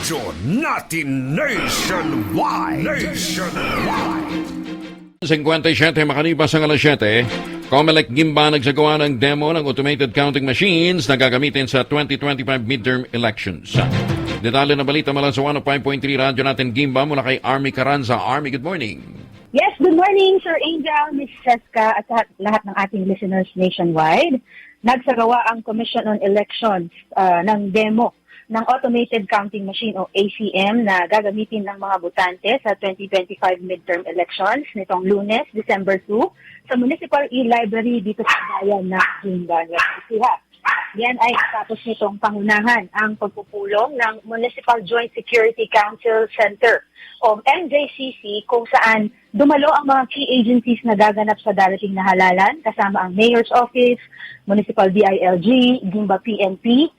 Radyo natin nationwide. Nationwide. 57 makalipas ang alas 7, Comelec Gimba nagsagawa ng demo ng automated counting machines na gagamitin sa 2025 midterm elections. Detalye na balita mula sa 105.3 Radyo natin Gimba mula kay Army Caranza. Army, good morning. Yes, good morning, Sir Angel, Ms. Cheska, at lahat, lahat ng ating listeners nationwide. Nagsagawa ang Commission on Elections ah, ng demo ng Automated Counting Machine o ACM na gagamitin ng mga botante sa 2025 midterm elections nitong lunes, December 2, sa Municipal E-Library dito sa bayan Jimba, Nueva Ecija. Yan ay tapos nitong pangunahan ang pagpupulong ng Municipal Joint Security Council Center o MJCC kung saan dumalo ang mga key agencies na gaganap sa darating na halalan kasama ang Mayor's Office, Municipal DILG, Gimba PNP,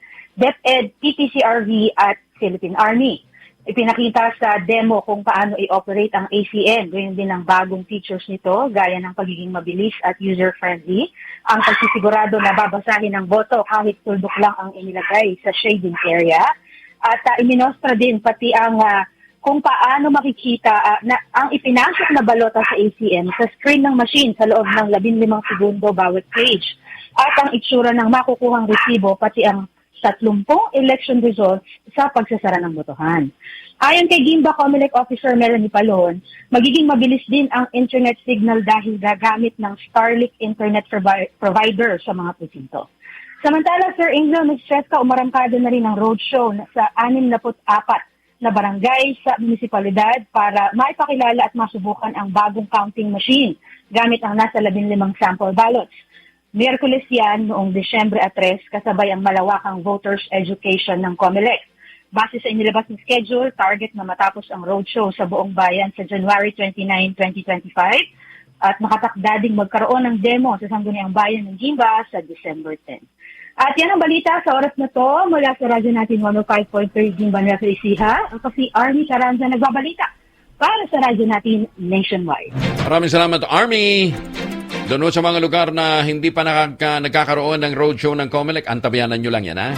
DepEd, PPCRV at Philippine Army. Ipinakita sa demo kung paano i-operate ang ACN. Gayun din ang bagong features nito, gaya ng pagiging mabilis at user-friendly, ang pagsisigurado na babasahin ang boto kahit tuldok lang ang inilagay sa shading area, at uh, iminostra din pati ang ah, kung paano makikita ah, na ang ipinasok na balota sa ACM sa screen ng machine sa loob ng 15 segundo bawat page. At ang itsura ng makukuhang resibo pati ang 30 election results sa pagsasara ng botohan. Ayon kay Gimba Comelec Officer Melanie Palon, magiging mabilis din ang internet signal dahil gagamit ng Starlink internet provi- provider sa mga presinto. Samantala, Sir Angel, Ms. Cheska, umarangkada na rin ang roadshow sa 64 na barangay sa munisipalidad para maipakilala at masubukan ang bagong counting machine gamit ang nasa 15 sample ballots. Miyerkules yan noong Desyembre 3 kasabay ang malawakang voters education ng COMELEC. Base sa inilabas ng schedule, target na matapos ang roadshow sa buong bayan sa January 29, 2025 at nakatakda ding magkaroon ng demo sa Sangguniang Bayan ng Gimba sa December 10. At yan ang balita sa oras na to mula sa radyo natin 105.3 Gimba Nueva Ecija. Ako si Army Caranza nagbabalita para sa radyo natin nationwide. Maraming salamat, Army. Doon sa mga lugar na hindi pa nakaka- nagkakaroon ng roadshow ng Comelec, antabayanan nyo lang yan, ha?